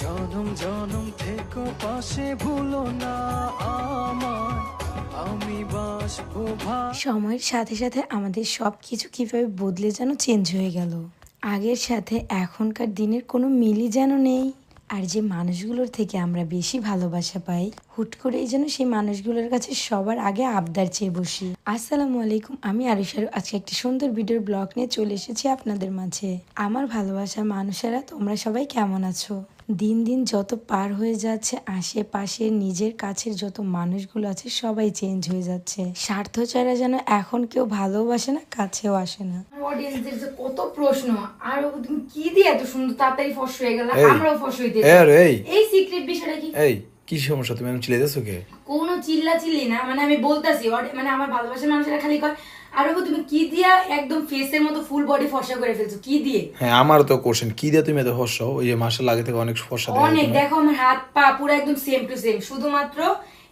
জনম জনম থেকে পাশে, ভুলো না আমার আমি বাসবো সময়ের সাথে সাথে আমাদের সব কিছু কীভাবে বদলে যেন চেঞ্জ হয়ে গেল। আগের সাথে এখনকার দিনের কোনো মিলই যেন নেই। আর যে মানুষগুলোর থেকে আমরা বেশি ভালোবাসা পাই, হুট করেই যেন সেই মানুষগুলোর কাছে সবার আগে আবদার চেয়ে বসি। আসসালামু আলাইকুম, আমি আরিশার। আজকে একটি সুন্দর ভিডিওর ব্লগ নিয়ে চলে এসেছি আপনাদের মাঝে। আমার ভালোবাসার মানুষেরা, তোমরা সবাই কেমন আছো? দিন দিন যত পার হয়ে যাচ্ছে আশেপাশে নিজের কাছের যত মানুষগুলো আছে সবাই চেঞ্জ হয়ে যাচ্ছে। স্বার্থ ছাড়া যেন এখন কেউ ভালোবাসে না কাছেও আসে না। অডিয়েন্সদের যে কত প্রশ্ন আর তুমি কি দিয়ে এত সুন্দর তাড়াতাড়ি ফস হয়ে গেল আমরাও ফস এই এই। সিক্রেট বিষয়টা কি? এই কি সমস্যা তুমি আমি চিল্লাইতেছো কে? কোনো চিল্লা চিল্লি না মানে আমি বলতাছি মানে আমার ভালোবাসার মানুষেরা খালি কয় আর তুমি কি দিয়া একদম ফেসের মতো ফুল বডি ফর্সা করে ফেলছো? কি দিয়ে? হ্যাঁ আমারও তো কোশ্চেন কি দিয়ে তুমি এত ফর্সা? ওই যে মাসের লাগে থেকে অনেক ফর্সা দেখা অনেক দেখো আমার হাত পা পুরো একদম সেম টু সেম শুধুমাত্র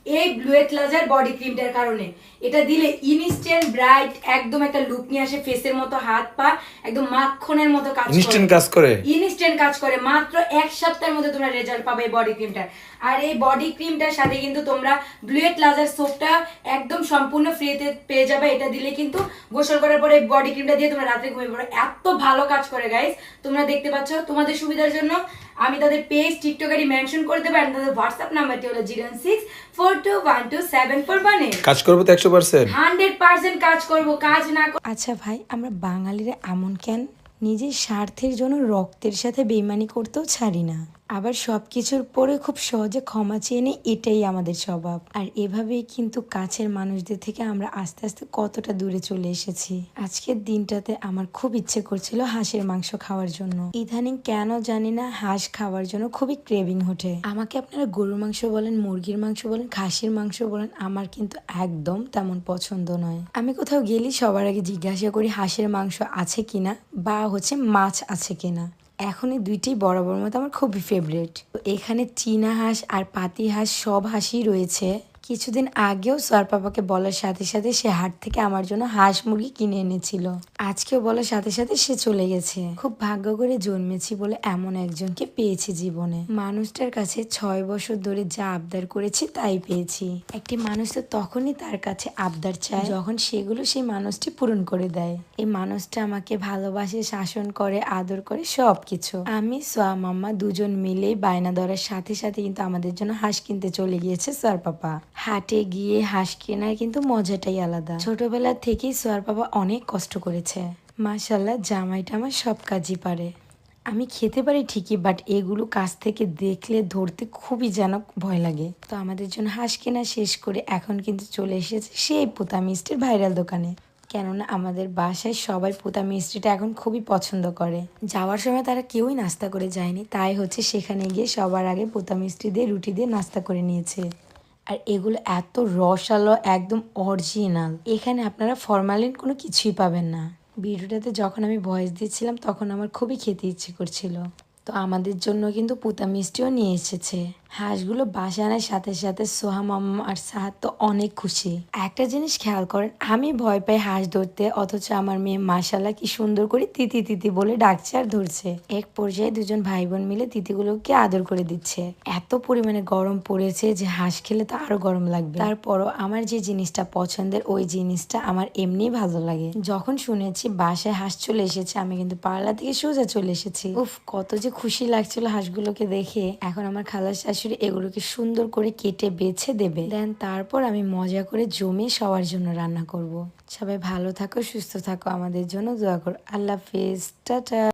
এই ব্লুয়েট লাজার বডি ক্রিমটার কারণে। এটা দিলে ইনস্ট্যান্ট ব্রাইট একদম একটা লুক নিয়ে আসে ফেসের মতো হাত পা একদম মাখনের মতো কাজ করে। ইনস্ট্যান্ট কাজ করে? ইনস্ট্যান্ট কাজ করে মাত্র এক সপ্তাহের মধ্যে তোমরা রেজাল্ট পাবে এই বডি ক্রিমটার আর এই বডি ক্রিমটার সাথে কিন্তু তোমরা ব্লুয়েট লাজার সোপটা একদম সম্পূর্ণ ফ্রিতে পেয়ে যাবে। এটা দিলে কিন্তু গোসল করার পরে বডি ক্রিমটা দিয়ে তোমরা রাতে ঘুমিয়ে পড়ো। এত ভালো কাজ করে গাইস তোমরা দেখতে পাচ্ছ তোমাদের সুবিধার জন্য আমি তাদের পেজ টিকটক আইডি মেনশন করে দেবো তাদের হোয়াটসঅ্যাপ নাম্বারটি হলো zero six four two one two seven four one কাজ করব তো একশো পার্সেন্ট হান্ড্রেড পার্সেন্ট কাজ করব কাজ না করব আচ্ছা ভাই আমরা বাঙালিরা এমন কেন? নিজের স্বার্থের জন্য রক্তের সাথে বেইমানি করতেও ছাড়ি না। আবার সব কিছুর পরে খুব সহজে ক্ষমা চেয়ে নিই, এটাই আমাদের স্বভাব। আর এভাবেই কিন্তু কাছের মানুষদের থেকে আমরা আস্তে আস্তে কতটা দূরে চলে এসেছি। আজকের দিনটাতে আমার খুব ইচ্ছে করছিল হাঁসের মাংস খাওয়ার জন্য। ইদানিং কেন জানি না হাঁস খাওয়ার জন্য খুবই ক্রেভিং ওঠে। আমাকে আপনারা গরুর মাংস বলেন, মুরগির মাংস বলেন, খাসির মাংস বলেন, আমার কিন্তু একদম তেমন পছন্দ নয়। আমি কোথাও গেলে সবার আগে জিজ্ঞাসা করি হাঁসের মাংস আছে কিনা বা হচ্ছে মাছ আছে কিনা। এখন এই দুইটি বরাবর মতো আমার খুবই ফেভারিট তো এখানে চীনা হাঁস আর পাতি হাঁস সব হাঁসই রয়েছে। কিছুদিন আগেও সোয়ার পাপাকে বলার সাথে সাথে সে হাট থেকে আমার জন্য হাঁস মুরগি কিনে এনেছিল। আজকেও বলার সাথে সাথে সে চলে গেছে। খুব ভাগ্য করে জন্মেছি বলে এমন একজনকে পেয়েছি জীবনে। মানুষটার কাছে ছয় বছর ধরে যা আবদার করেছি তাই পেয়েছি। একটি মানুষ তো তখনই তার কাছে আবদার চায় যখন সেগুলো সেই মানুষটি পূরণ করে দেয়। এই মানুষটা আমাকে ভালোবাসে, শাসন করে, আদর করে সব কিছু আমি, সোয়া মাম্মা দুজন মিলে বায়না ধরার সাথে সাথে কিন্তু আমাদের জন্য হাঁস কিনতে চলে গিয়েছে সোয়ার পাপা। হাটে গিয়ে হাঁস কেনার কিন্তু মজাটাই আলাদা। ছোটবেলা থেকেই সোয়ার বাবা অনেক কষ্ট করেছে। মাশাল্লাহ জামাইটা আমার সব কাজই পারে। আমি খেতে পারি ঠিকই বাট এগুলো কাছ থেকে দেখলে, ধরতে খুবই যেন ভয় লাগে। তো আমাদের জন্য হাঁস কেনা শেষ করে এখন কিন্তু চলে এসেছে সেই পোতা মিষ্টির ভাইরাল দোকানে। কেননা আমাদের বাসায় সবাই পোতা মিষ্টিটা এখন খুবই পছন্দ করে। যাওয়ার সময় তারা কেউই নাস্তা করে যায়নি, তাই হচ্ছে সেখানে গিয়ে সবার আগে পোতা মিষ্টি দিয়ে, রুটি দিয়ে নাস্তা করে নিয়েছে। আর এগুলো এত রসালো, একদম অরিজিনাল এখানে আপনারা ফরমালিন কোনো কিছুই পাবেন না। ভিডিওটাতে যখন আমি ভয়েস দিচ্ছিলাম, তখন আমার খুবই খেতে ইচ্ছে করছিল। তো আমাদের জন্য কিন্তু পুতা মিষ্টিও নিয়ে এসেছে। হাঁসগুলো বাসা আনার সাথে সাথে সোহা মাম্মা আর সাহাদ তো অনেক খুশি। একটা জিনিস খেয়াল করেন, আমি ভয় পাই হাঁস ধরতে, অথচ আমার মেয়ে মাসালা কি সুন্দর করে তিতি তিতি বলে ডাকছে আর ধরছে। এক পর্যায়ে দুজন ভাই বোন মিলে তিতিগুলোকে আদর করে দিচ্ছে। এত পরিমাণে গরম পড়েছে যে হাঁস খেলে তো আরও গরম লাগবে। তারপরও আমার যে জিনিসটা পছন্দের, ওই জিনিসটা আমার এমনি ভালো লাগে। যখন শুনেছি বাসায় হাঁস চলে এসেছে, আমি কিন্তু পার্লার থেকে সোজা চলে এসেছি। উফ, কত যে খুশি লাগছিল হাঁসগুলোকে দেখে। এখন আমার খালার শাশুড়ি এগুলোকে সুন্দর করে কেটে বেছে দেবে। দেন তারপর আমি মজা করে জমে সবার জন্য রান্না করব। সবাই ভালো থাকো, সুস্থ থাকো, আমাদের জন্য দোয়া করো। আল্লাহ হাফিজ। Ta ta.